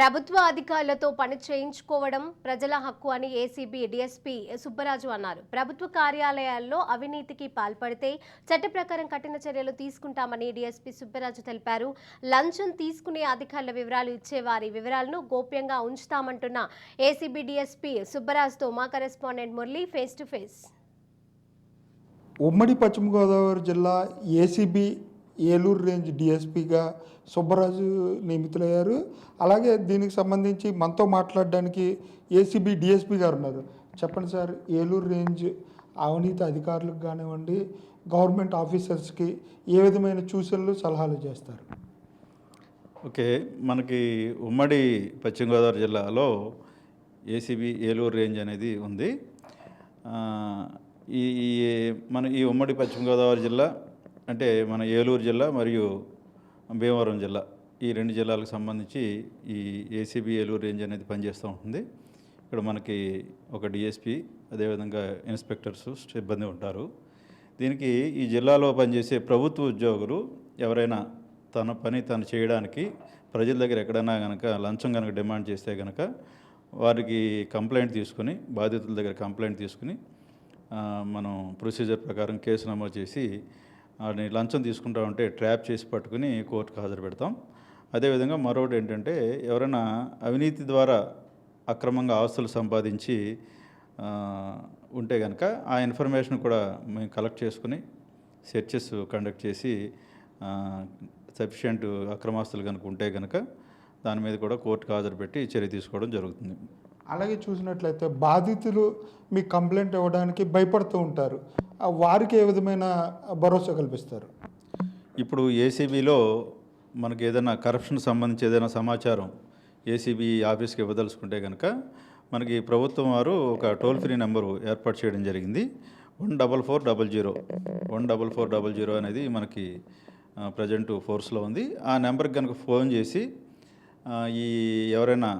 ప్రభుత్వ అధికారులతో పని చేయించుకోవడం ప్రజల హక్కు అని ఏసీబీ డీఎస్పీ సుబ్బరాజు అన్నారు. ప్రభుత్వ కార్యాలయాల్లో అవినీతికి పాల్పడితే చట్ట ప్రకారం కఠిన చర్యలు తీసుకుంటామని డీఎస్పీ సుబ్బరాజు తెలిపారు. లంచం తీసుకునే అధికారుల వివరాలు ఇచ్చే వారి వివరాలను గోప్యంగా ఉంచుతామంటున్న ఏసీబీ డీఎస్పీ సుబ్బరాజుతో మా correspondent Murali face to face. ఉమ్మడి పశ్చిమ గోదావరి జిల్లా ఏసీబీ ఏలూరు రేంజ్ డిఎస్పీగా సుబ్బరాజు నియమితులయ్యారు. అలాగే దీనికి సంబంధించి మనతో మాట్లాడడానికి ఏసీబీ డిఎస్పీ గారు ఉన్నారు. చెప్పండి సార్ ఏలూరు రేంజ్ అవినీతి అధికారులకు కానివ్వండి గవర్నమెంట్ ఆఫీసర్స్కి ఏ విధమైన సూచనలు సలహాలు చేస్తారు? ఓకే మనకి ఉమ్మడి పశ్చిమ గోదావరి జిల్లాలో ఏసీబీ ఏలూరు రేంజ్ అనేది ఉంది. ఈ ఈ- మన ఈ ఉమ్మడి పశ్చిమ గోదావరి జిల్లా అంటే మన ఏలూరు జిల్లా మరియు భీమవరం జిల్లా ఈ రెండు జిల్లాలకు సంబంధించి ఈ ఏసీబీ ఏలూరు రేంజ్ అనేది పనిచేస్తూ ఉంటుంది. ఇక్కడ మనకి ఒక డిఎస్పి అదేవిధంగా ఇన్స్పెక్టర్స్ సిబ్బంది ఉంటారు. దీనికి ఈ జిల్లాలో పనిచేసే ప్రభుత్వ ఉద్యోగులు ఎవరైనా తన పని తను చేయడానికి ప్రజల దగ్గర ఎక్కడైనా కనుక లంచం కనుక డిమాండ్ చేస్తే కనుక వారికి కంప్లైంట్ తీసుకుని బాధితుల దగ్గర కంప్లైంట్ తీసుకుని మనం ప్రొసీజర్ ప్రకారం కేసు నమోదు చేసి వాడిని లంచం తీసుకుంటా ఉంటే ట్రాప్ చేసి పట్టుకుని కోర్టుకు హాజరు పెడతాం అదేవిధంగా మరొకటి ఏంటంటే ఎవరైనా అవినీతి ద్వారా అక్రమంగా ఆస్తులు సంపాదించి ఉంటే కనుక ఆ ఇన్ఫర్మేషన్ కూడా మేము కలెక్ట్ చేసుకుని సెర్చెస్ కండక్ట్ చేసి సఫిషియంట్ అక్రమాస్తులు కనుక ఉంటే కనుక దాని మీద కూడా కోర్టుకు హాజరు పెట్టి చర్య తీసుకోవడం జరుగుతుంది. అలాగే చూసినట్లయితే బాధితులు మీ కంప్లైంట్ ఇవ్వడానికి భయపడుతూ ఉంటారు. వారికి ఏ విధమైన భరోసా కల్పిస్తారు? ఇప్పుడు ఏసీబీలో మనకి ఏదైనా కరప్షన్ సంబంధించి ఏదైనా సమాచారం ఏసీబీ ఆఫీస్కి ఇవ్వదలుచుకుంటే కనుక మనకి ప్రభుత్వం వారు ఒక టోల్ ఫ్రీ నెంబరు ఏర్పాటు చేయడం జరిగింది. One double four double zero one double four double zero అనేది మనకి ప్రజెంట్ ఫోర్స్లో ఉంది. ఆ నెంబర్కి కనుక ఫోన్ చేసి ఈ ఎవరైనా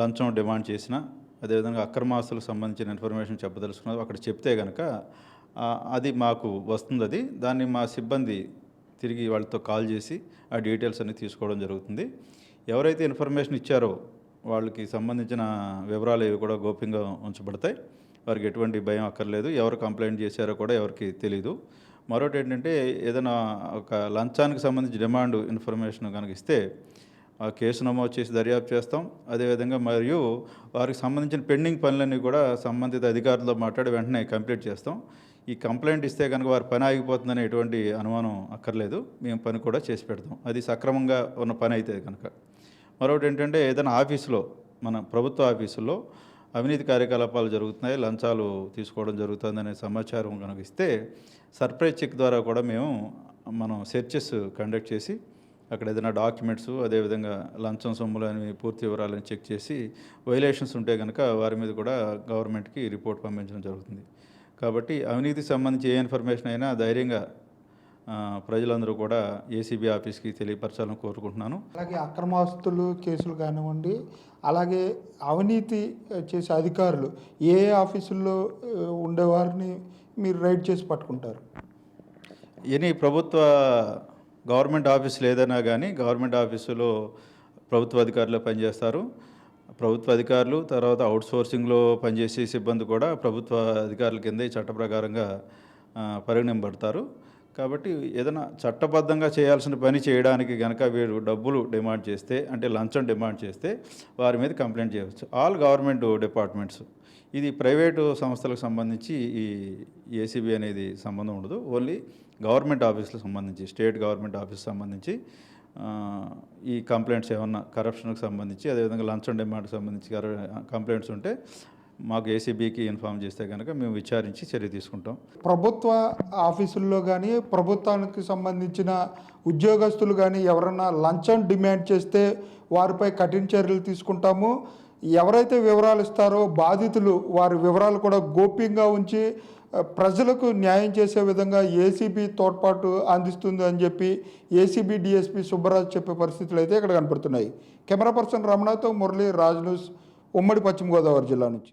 లంచం డిమాండ్ చేసినా అదేవిధంగా అక్రమాస్తులకు సంబంధించిన ఇన్ఫర్మేషన్ చెప్పదలుచుకున్నది అక్కడ చెప్తే కనుక అది మాకు వస్తుంది అది దాన్ని మా సిబ్బంది తిరిగి వాళ్ళతో కాల్ చేసి ఆ డీటెయిల్స్ అన్ని తీసుకోవడం జరుగుతుంది. ఎవరైతే ఇన్ఫర్మేషన్ ఇచ్చారో వాళ్ళకి సంబంధించిన వివరాలు ఇవి కూడా గోప్యంగా ఉంచబడతాయి. వారికి ఎటువంటి భయం అక్కర్లేదు. ఎవరు కంప్లైంట్ చేశారో కూడా ఎవరికి తెలియదు మరొకటి ఏంటంటే ఏదైనా ఒక లంచానికి సంబంధించి డిమాండ్ ఇన్ఫర్మేషన్ కనుక ఇస్తే ఆ కేసు నమోదు చేసి దర్యాప్తు చేస్తాం. అదేవిధంగా మరియు వారికి సంబంధించిన పెండింగ్ పనులన్నీ కూడా సంబంధిత అధికారులతో మాట్లాడి వెంటనే కంప్లీట్ చేస్తాం. ఈ కంప్లైంట్ ఇస్తే కనుక వారి పని ఆగిపోతుందని ఎటువంటి అనుమానం అక్కర్లేదు. మేము పని కూడా చేసి పెడతాం. అది సక్రమంగా ఉన్న పని అయితే కనుక మరొకటి ఏంటంటే ఏదైనా ఆఫీసులో మన ప్రభుత్వ ఆఫీసుల్లో అవినీతి కార్యకలాపాలు జరుగుతున్నాయి లంచాలు తీసుకోవడం జరుగుతుందనే సమాచారం కనుక ఇస్తే సర్ప్రైజ్ చెక్ ద్వారా కూడా మేము మనం సెర్చెస్ కండక్ట్ చేసి అక్కడ ఏదైనా డాక్యుమెంట్స్ అదేవిధంగా లంచం సొమ్ములు అని పూర్తి వివరాలను చెక్ చేసి వైలేషన్స్ ఉంటే కనుక వారి మీద కూడా గవర్నమెంట్కి రిపోర్ట్ పంపించడం జరుగుతుంది. కాబట్టి అవినీతికి సంబంధించి ఏ ఇన్ఫర్మేషన్ అయినా ధైర్యంగా ప్రజలందరూ కూడా ఏసీబీ ఆఫీస్కి తెలియపరచాలని కోరుకుంటున్నాను. అలాగే అక్రమాస్తులు కేసులు కానివ్వండి అలాగే అవినీతి చేసే అధికారులు ఏ ఏ ఆఫీసుల్లో ఉండేవారిని మీరు రైడ్ చేసి పట్టుకుంటారు? ఎనీ ప్రభుత్వ గవర్నమెంట్ ఆఫీసులు ఏదైనా కానీ గవర్నమెంట్ ఆఫీసులో ప్రభుత్వ అధికారులు పనిచేస్తారు. ప్రభుత్వ అధికారులు తర్వాత అవుట్ సోర్సింగ్లో పనిచేసే సిబ్బంది కూడా ప్రభుత్వ అధికారుల కింద ఈ చట్ట ప్రకారంగా పరిగణింపబడతారు. కాబట్టి ఏదైనా చట్టబద్ధంగా చేయాల్సిన పని చేయడానికి కనుక వీరు డబ్బులు డిమాండ్ చేస్తే అంటే లంచం డిమాండ్ చేస్తే వారి మీద కంప్లైంట్ చేయవచ్చు. All government departments. ఇది ప్రైవేటు సంస్థలకు సంబంధించి ఈ ఏసీబీ అనేది సంబంధం ఉండదు. ఓన్లీ గవర్నమెంట్ ఆఫీసులకు సంబంధించి స్టేట్ గవర్నమెంట్ ఆఫీస్ సంబంధించి ఈ కంప్లైంట్స్ ఏమన్నా కరప్షన్కి సంబంధించి అదేవిధంగా లంచం డిమాండ్కి సంబంధించి కంప్లైంట్స్ ఉంటే మాకు ఏసీబీకి ఇన్ఫామ్ చేస్తే కనుక మేము విచారించి చర్య తీసుకుంటాం. ప్రభుత్వ ఆఫీసుల్లో కానీ ప్రభుత్వానికి సంబంధించిన ఉద్యోగస్తులు కానీ ఎవరన్నా లంచం డిమాండ్ చేస్తే వారిపై కఠిన చర్యలు తీసుకుంటాము. ఎవరైతే వివరాలు ఇస్తారో బాధితులు వారి వివరాలు కూడా గోప్యంగా ఉంచి ప్రజలకు న్యాయం చేసే విధంగా ఏసీబీ తోడ్పాటు అందిస్తుంది అని చెప్పి ఏసీబీ డిఎస్పీ సుబ్బరాజు చెప్పే పరిస్థితులు అయితే ఇక్కడ కనపడుతున్నాయి. కెమెరా పర్సన్ రమణతో మురళి రాజ్ న్యూస్ ఉమ్మడి పశ్చిమ గోదావరి జిల్లా నుంచి.